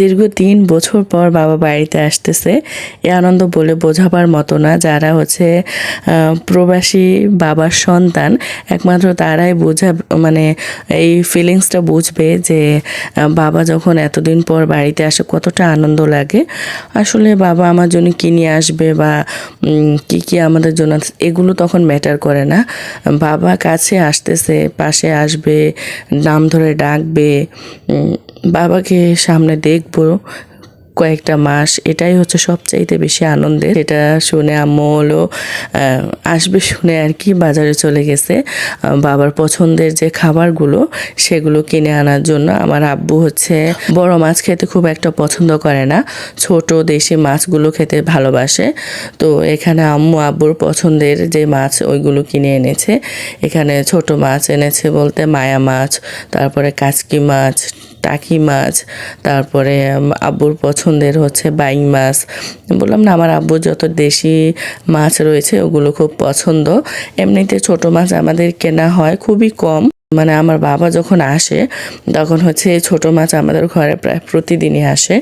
দীর্ঘ তিন বছর পর বাবা বাড়িতে আসতেছে। এ আনন্দ বলে বোঝাবার মতো না, যারা হচ্ছে প্রবাসী বাবার সন্তান, একমাত্র তারাই বোঝা মানে এই ফিলিংসটা বুঝবে যে বাবা যখন এতদিন পর বাড়িতে আসে কতটা আনন্দ লাগে। আসলে বাবা আমার জন্য কি নিয়ে আসবে বা কি কি আমাদের জন্য এগুলো তখন ম্যাটার করে না। বাবা কাছে আসতেছে, পাশে আসবে, নাম ধরে ডাকবে বাবাকে সামনে দেখব কয়েকটা মাস। এটাই হচ্ছে সবচাইতে বেশি আনন্দের। এটা শুনে আম্মু হলো আসবে শুনে আর কি বাজারে চলে গেছে। বাবার পছন্দের যে খাবারগুলো, সেগুলো কিনে আনার জন্য আমার আব্বু হচ্ছে বড় মাছ খেতে খুব একটা পছন্দ করে না। ছোট দেশি মাছগুলো খেতে ভালোবাসে। তো এখানে আম্মু আব্বুর পছন্দের যে মাছ, ওইগুলো কিনে এনেছে। এখানে ছোট মাছ এনেছে বলতে মায়া মাছ, তারপরে কাচকি মাছ টাকি মাছ, তারপরে আব্বুর পছন্দের হচ্ছে বাইং মাছ। বললাম, না, আমার আব্বুর যত দেশি মাছ রয়েছে, ওগুলো খুব পছন্দ। এমনিতে ছোট মাছ আমাদের কেনা হয় খুবই কম। মানে আমার বাবা যখন আসে, তখন হচ্ছে ছোট মাছ আমাদের ঘরে প্রায় প্রতিদিনই আসে।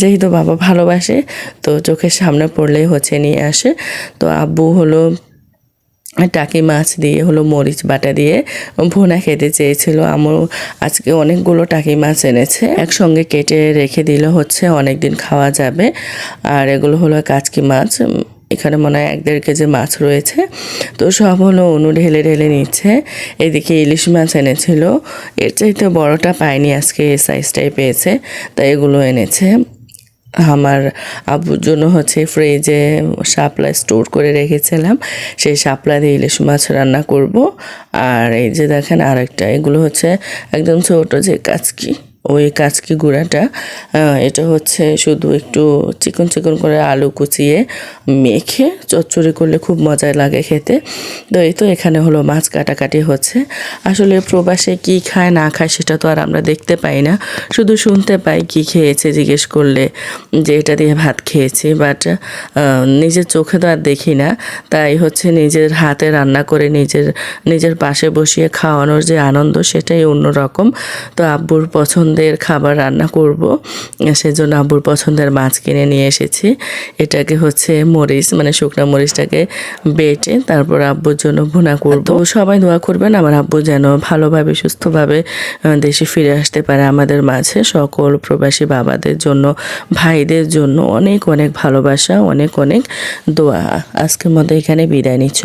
যেহেতু বাবা ভালোবাসে, তো চোখের সামনে পড়লেই হচ্ছে নিয়ে আসে। তো আব্বু হলো টাকি মাছ দিয়ে, হলো মরিচ বাটা দিয়ে ভুনা খেতে চেয়েছিল। আমার আজকে অনেকগুলো টাকি মাছ এনেছে। একসঙ্গে কেটে রেখে দিলে হচ্ছে অনেক দিন খাওয়া যাবে। আর এগুলো হলো কাচকি মাছ। এখানে মনে হয় এক দেড় কেজি মাছ রয়েছে। তো সব হলো অনু ঢেলে ঢেলে নিচ্ছে। এদিকে ইলিশ মাছ এনেছিল। এর চাইতে বড়টা পায়নি আজকে, এই সাইজটাই পেয়েছে। তাই এগুলো এনেছে। আমার আব্বুর জন্য হচ্ছে ফ্রিজে শাপলা স্টোর করে রেখেছিলাম। সেই শাপলা দিয়ে ইলিশ মাছ রান্না করব। আর এই যে দেখেন আরেকটা, এগুলো হচ্ছে একদম ছোটো যে কাচকি। ওই কাচকি গুঁড়াটা এটা হচ্ছে শুধু একটু চিকন চিকন করে আলু কুচিয়ে মেখে চচ্চড়ি করলে খুব মজা লাগে খেতে। তো এই তো এখানে হলো মাছ কাটাকাটি হচ্ছে। আসলে প্রবাসে কি খায়, না খায় সেটা তো আর আমরা দেখতে পাই না। শুধু শুনতে পাই কি খেয়েছে, জিজ্ঞেস করলে যে এটা দিয়ে ভাত খেয়েছি। বাট নিজের চোখে তো আর দেখি না। তাই হচ্ছে নিজের হাতে রান্না করে নিজের নিজের পাশে বসিয়ে খাওয়ানোর যে আনন্দ সেটাই অন্যরকম। তো আব্বুর পছন্দের খাবার রান্না করব। সেজন্য আব্বুর পছন্দের মাছ কিনে নিয়ে এসেছি। এটাকে হচ্ছে মরিচ মানে শুকনো মরিচটাকে বেটে তারপর আব্বুর জন্য ভুনা করব। সবাই দোয়া করবেন আমার আব্বু যেন ভালোভাবে, সুস্থভাবে দেশে ফিরে আসতে পারে আমাদের মাঝে। সকল প্রবাসী বাবাদের জন্য, ভাইদের জন্য অনেক অনেক ভালোবাসা, অনেক অনেক দোয়া। আজকের মতো এখানে বিদায় নিচ্ছ।